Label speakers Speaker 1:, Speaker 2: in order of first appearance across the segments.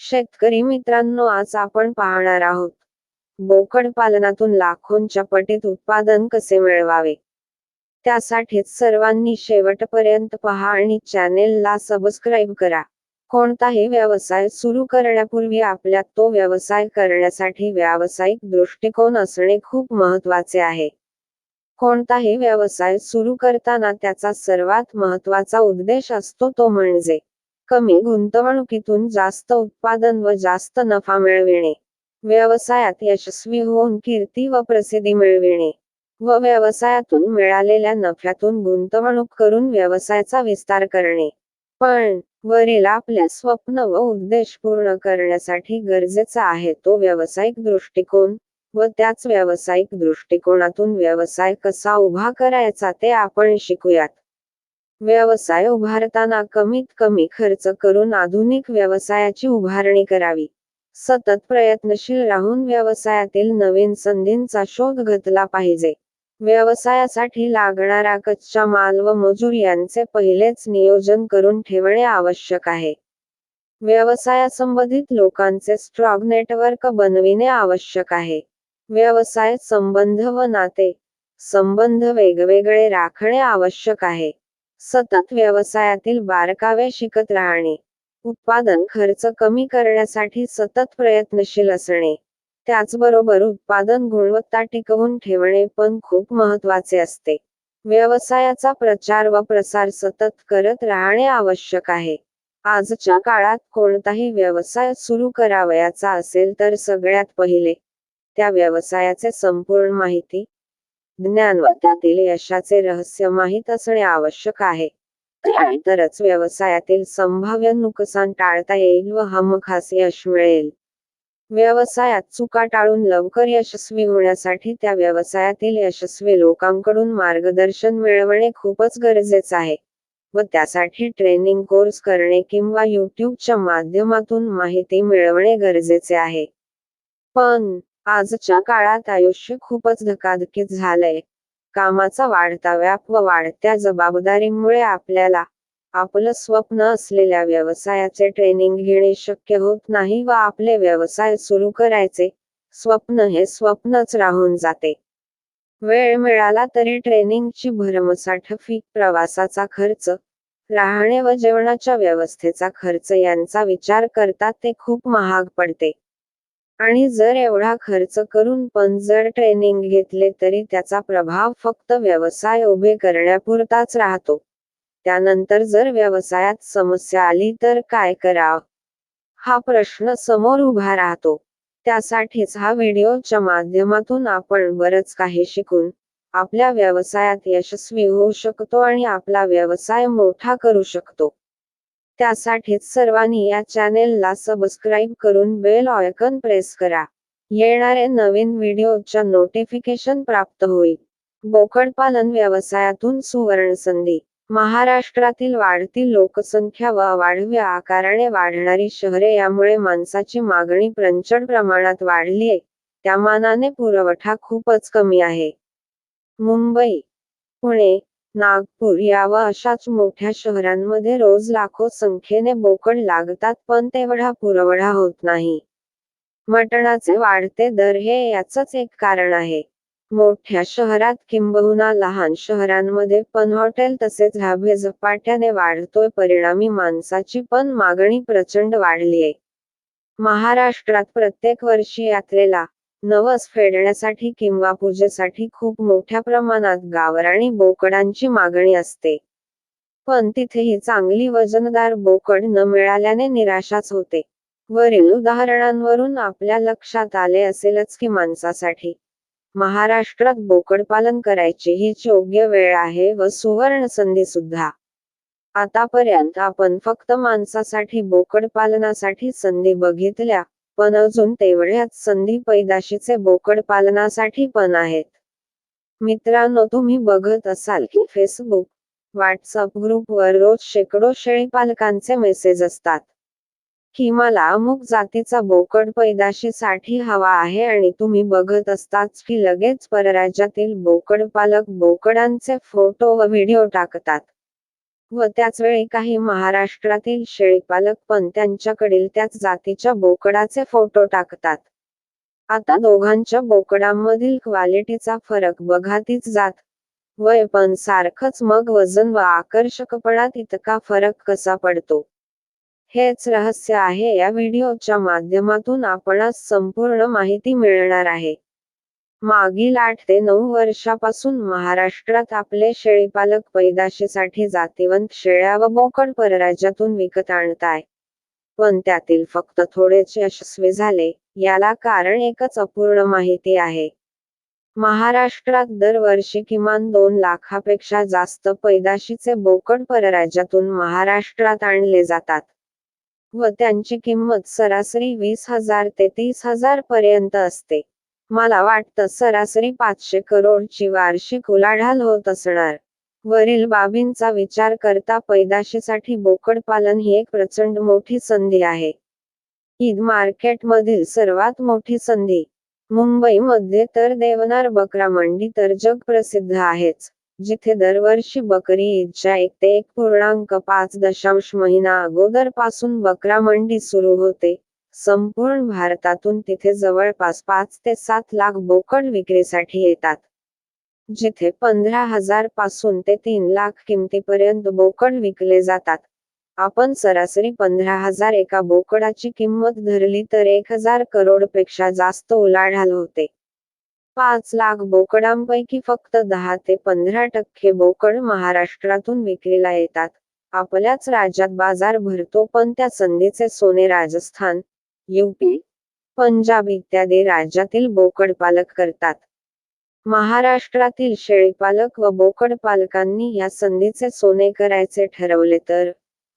Speaker 1: शेतकरी मित्रांनो आज आपण पाहणार आहोत बोकड पालनातून लाखोंच्या पटीत उत्पादन कसे मिळवावे? त्यासाठीच सर्वांनी शेवटपर्यंत पहा आणि चॅनेलला सबस्क्राईब करा. कोणताही व्यवसाय सुरू करण्यापूर्वी आपल्यात तो व्यवसाय करण्यासाठी व्यावसायिक दृष्टिकोन असणे खूप महत्त्वाचे आहे. कोणताही व्यवसाय सुरू करताना त्याचा सर्वात महत्त्वाचा उद्देश असतो तो म्हणजे कमी गुंतवणुकीतून जास्त उत्पादन व जास्त नफा मिळविणे. व्यवसायात यशस्वी होऊन कीर्ती व प्रसिद्धी मिळविणे. व व्यवसायातून मिळालेल्या नफ्यातून गुंतवणूक करून व्यवसायाचा विस्तार करणे. पण वरील आपल्या स्वप्न व उद्देश पूर्ण करण्यासाठी गरजेचा आहे तो व्यावसायिक दृष्टिकोन व त्याच व्यावसायिक दृष्टिकोनातून व्यवसाय कसा उभा करायचा ते आपण शिकूयात. व्यवसाय उभारताना कमीत कमी खर्च करून आधुनिक व्यवसायाची उभारणी करावी. सतत प्रयत्नशील राहून व्यवसायातील नवीन संधींचा शोध घेतला पाहिजे. व्यवसायासाठी लागणारा कच्चा माल व मजूर यांचे पहिलेच नियोजन करून ठेवणे आवश्यक आहे. व्यवसायासंबंधित लोकांचे स्ट्रॉंग नेटवर्क बनविणे आवश्यक आहे. व्यवसाय संबंध व नाते संबंध वेगवेगळे राखणे आवश्यक आहे. सतत व्यवसायातील बारकावे शिकत राहणे उत्पादन खर्च कमी करण्यासाठी सतत प्रयत्नशील असणे त्याचबरोबर उत्पादन गुणवत्ता टिकवून ठेवणे पण खूप महत्त्वाचे असते. व्यवसायाचा प्रचार व प्रसार सतत करत राहणे आवश्यक आहे. आजच्या काळात कोणताही व्यवसाय सुरू करावयाचा असेल तर सगळ्यात पहिले त्या व्यवसायाचे संपूर्ण माहिती ज्ञान व त्यातील यशाचे रहस्य माहीत असणे आवश्यक आहे. तरच व्यवसायातील संभाव्य नुकसान टाळता येईल व हमखास यश मिळेल. व्यवसायात चुका टाळून लवकर यशस्वी होण्यासाठी त्या व्यवसायातील यशस्वी लोकांकडून मार्गदर्शन मिळवणे खूपच गरजेचं आहे. व त्यासाठी ट्रेनिंग कोर्स करणे किंवा युट्यूबच्या माध्यमातून माहिती मिळवणे गरजेचे आहे. पण आजच्या काळात आयुष्य खूपच धकाधकीत झालंय. कामाचा वाढता व्याप व वाढत्या जबाबदारीमुळे आपल्याला आपलं स्वप्न असलेल्या व्यवसायाचे ट्रेनिंग घेणे शक्य होत नाही व आपले व्यवसाय सुरू करायचे स्वप्न हे स्वप्नच राहून जाते. वेळ मिळाला तरी ट्रेनिंगची भरमसाठ फी प्रवासाचा खर्च राहणे व जेवणाच्या व्यवस्थेचा खर्च यांचा विचार करता ते खूप महाग पडते. आणि जर एवढा खर्च करून पण जर ट्रेनिंग घेतले तरी त्याचा प्रभाव फक्त व्यवसाय उभे करण्यापुरताच राहतो. त्यानंतर जर व्यवसायात समस्या आली तर काय कराव? हा प्रश्न समोर उभा राहतो. त्यासाठीच हा व्हिडिओच्या माध्यमातून आपण बरच काही शिकून आपल्या व्यवसायात यशस्वी होऊ शकतो आणि आपला व्यवसाय मोठा करू शकतो. त्यासाठीच सर्वांनी या चॅनेलला सबस्क्राईब करून बेल ऑयकन प्रेस करा. येणारे नवीन व्हिडिओच्या नोटिफिकेशन प्राप्त होईल. बोकडपालन व्यवसायातून सुवर्ण संधी. महाराष्ट्रातील वाढती लोकसंख्या व वाढव्या आकाराने वाढणारी शहरे यामुळे माणसाची मागणी प्रचंड प्रमाणात वाढलीये त्या मानाने पुरवठा खूपच कमी आहे. मुंबई पुणे नागपूर या व अशाच मोठ्या शहरांमध्ये रोज लाखो संख्येने बोकड लागतात पण तेवढा पुरवठा होत नाही. मटणाचे वाढते दर हे याचच एक कारण आहे. मोठ्या शहरात किंबहुना लहान शहरांमध्ये पण हॉटेल तसेच ढाबे झपाट्याने वाढतोय परिणामी माणसाची पण मागणी प्रचंड वाढलीये. महाराष्ट्रात प्रत्येक वर्षी यात्रेला नवस फेडण्यासाठी किंवा पूजेसाठी खूप मोठ्या प्रमाणात गावराणी बोकडांची मागणी असते. पण तिथेही चांगली वजनदार बोकड न मिळाल्याने निराशाच होते. वरील उदाहरणांवरून आपल्या लक्षात आले असेलच की माणसासाठी महाराष्ट्रात बोकड पालन करायची हीच योग्य वेळ आहे व सुवर्ण संधी सुद्धा. आतापर्यंत आपण फक्त माणसासाठी बोकड पालनासाठी संधी बघितल्या पण अजून तेवढ्याच संधी पैदाशीचे बोकड पालनासाठी पण आहेत. मित्रांनो तुम्ही बघत असाल की फेसबुक व्हॉट्सअप ग्रुपवर रोज शेकडो शेळी पालकांचे मेसेज असतात. की मला अमुक जातीचा बोकड पैदाशीसाठी हवा आहे आणि तुम्ही बघत असताच की लगेच परराज्यातील बोकड पालक बोकडांचे फोटो व व्हिडिओ टाकतात. व त्याचवेळी काही महाराष्ट्रातील शेळीपालक पण त्यांच्याकडील त्याच जातीच्या बोकडाचे फोटो टाकतात. आता दोघांच्या बोकडांमधील क्वालिटीचा फरक बघा तीच जात. वय पण सारखंच मग वजन व आकर्षकपणात इतका फरक कसा पडतो? हेच रहस्य आहे या व्हिडिओच्या माध्यमातून आपणास संपूर्ण माहिती मिळणार आहे. मागील आठ ते नऊ वर्षापासून महाराष्ट्रात आपले शेळीपालक पैदाशीसाठी जातीवंत शेळ्या व बोकड परराज्यातून विकत आणताय पण त्यातील फक्त थोडेच यशस्वी झाले याला कारण एकच अपूर्ण माहिती आहे. महाराष्ट्रात दरवर्षी किमान दोन लाखापेक्षा जास्त पैदाशीचे बोकड परराज्यातून महाराष्ट्रात आणले जातात. व त्यांची किंमत सरासरी वीस हजार ते तीस हजार पर्यंत असते. मला वाटतं सरासरी पाचशे करोडची वार्षिक उलाढाल होत असणार. वरील बाबींचा विचार करता पैदाशीसाठी बोकड पालन ही एक प्रचंड मोठी संधी आहे. ईद मार्केटमधील सर्वात मोठी संधी. मुंबईमध्ये तर देवनार बकरा मंडी तर जग प्रसिद्ध आहेच जिथे दरवर्षी बकरी ईदच्या एक ते एक पूर्णांक पाच दशांश महिना अगोदरपासून बकरा मंडी सुरू होते. संपूर्ण भारतातून तिथे जवळपास पाच ते सात लाख बोकड विक्रीसाठी येतात. जिथे पंधरा हजारपासून ते तीन लाख किमतीपर्यंत बोकड विकले जातात. आपण सरासरी पंधरा हजार एका बोकडाची किंमत धरली तर एक हजार करोडपेक्षा जास्त उलाढाल होते पाच लाख बोकडांपैकी फक्त दहा ते पंधरा टक्के बोकड महाराष्ट्रातून विक्रीला येतात. आपल्याच राज्यात बाजार भरतो पण त्या संधीचे सोने राजस्थान यूपी पंजाब इत्यादी राज्यातील बोकड पालक करतात. महाराष्ट्रातील शेळीपालक व बोकड पालकांनी या संधीचे सोने करायचे ठरवले तर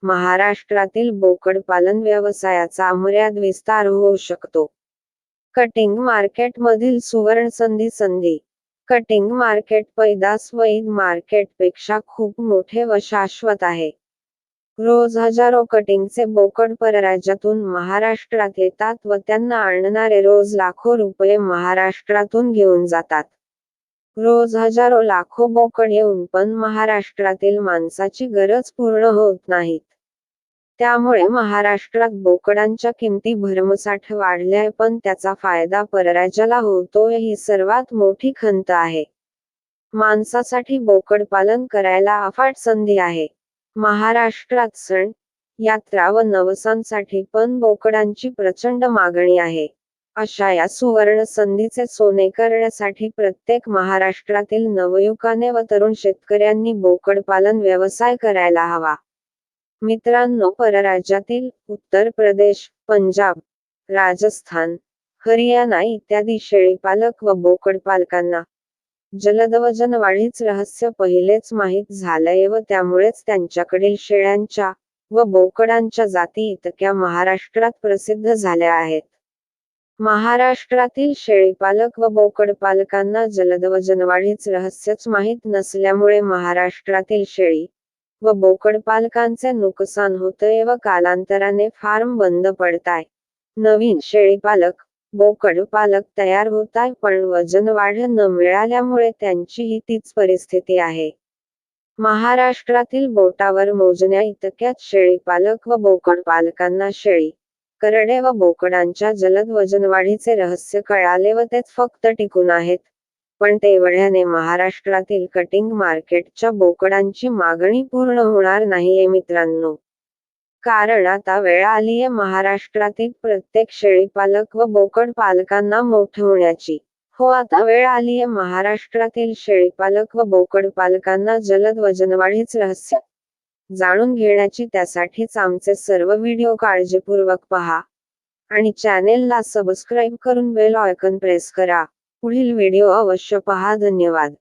Speaker 1: महाराष्ट्रातील बोकड पालन व्यवसायाचा अमर्याद विस्तार होऊ शकतो. कटिंग मार्केट मधील सुवर्ण संधी संधी. कटिंग मार्केट पैदास व मार्केटपेक्षा खूप मोठे व शाश्वत आहे. रोज हजारो कटिंगचे बोकड परराज्यातून महाराष्ट्रात येतात व त्यांना आणणारे रोज लाखो रुपये महाराष्ट्रातून घेऊन जातात. रोज हजारो लाखो बोकड येऊन पण महाराष्ट्रातील माणसाची गरज पूर्ण होत नाहीत. त्यामुळे महाराष्ट्रात बोकडांच्या किमती भरमसाठ वाढल्या पण त्याचा फायदा परराज्याला होतोय ही सर्वात मोठी खंत आहे. माणसासाठी बोकड पालन करायला अफाट संधी आहे. महाराष्ट्रात सण यात्रा व नवसांसाठी पण बोकडांची प्रचंड मागणी आहे. अशा या सुवर्ण संधीचे सोने करण्यासाठी प्रत्येक महाराष्ट्रातील नवयुवकाने व तरुण शेतकऱ्यांनी बोकड पालन व्यवसाय करायला हवा. मित्रांनो परराज्यातील उत्तर प्रदेश पंजाब राजस्थान हरियाणा इत्यादी शेळीपालक व बोकड पालकांना जलदवजन वाढीच रहस्य पहिलेच माहीत झालंय व त्यामुळेच त्यांच्याकडील शेळ्यांच्या व बोकडांच्या जाती इतक्या महाराष्ट्रात प्रसिद्ध झाल्या आहेत. महाराष्ट्रातील शेळीपालक व बोकड पालकांना जलदवजन वाढीच रहस्यच माहीत नसल्यामुळे महाराष्ट्रातील शेळी व बोकड पालकांचे नुकसान होतंय व कालांतराने फार्म बंद पडताय. नवीन शेळीपालक बोकड पालक तयार होताय पण वजन वाढ न मिळाल्यामुळे त्यांचीही तीच परिस्थिती आहे. महाराष्ट्रातील बोटावर मोजण्या इतक्यात शेळीपालक व बोकड पालकांना शेळी करडे व बोकडांच्या जलद वजनवाढीचे रहस्य कळाले व तेच फक्त टिकून आहेत. पण तेवढ्याने महाराष्ट्रातील कटिंग मार्केटच्या बोकडांची मागणी पूर्ण होणार नाहीये मित्रांनो. कारण आता वेळ आलीये महाराष्ट्रातील प्रत्येक शेळीपालक व बोकड पालकांना मोठवण्याची हो आता वेळ आलीये महाराष्ट्रातील शेळीपालक व बोकड पालकांना जलद वजनवाढीच रहस्य. जाणून घेण्याची त्यासाठीच आमचे सर्व व्हिडिओ काळजीपूर्वक पहा. आणि चॅनेलला सबस्क्राईब करून बेल आयकन प्रेस करा. पुढील व्हिडिओ अवश्य पहा. धन्यवाद.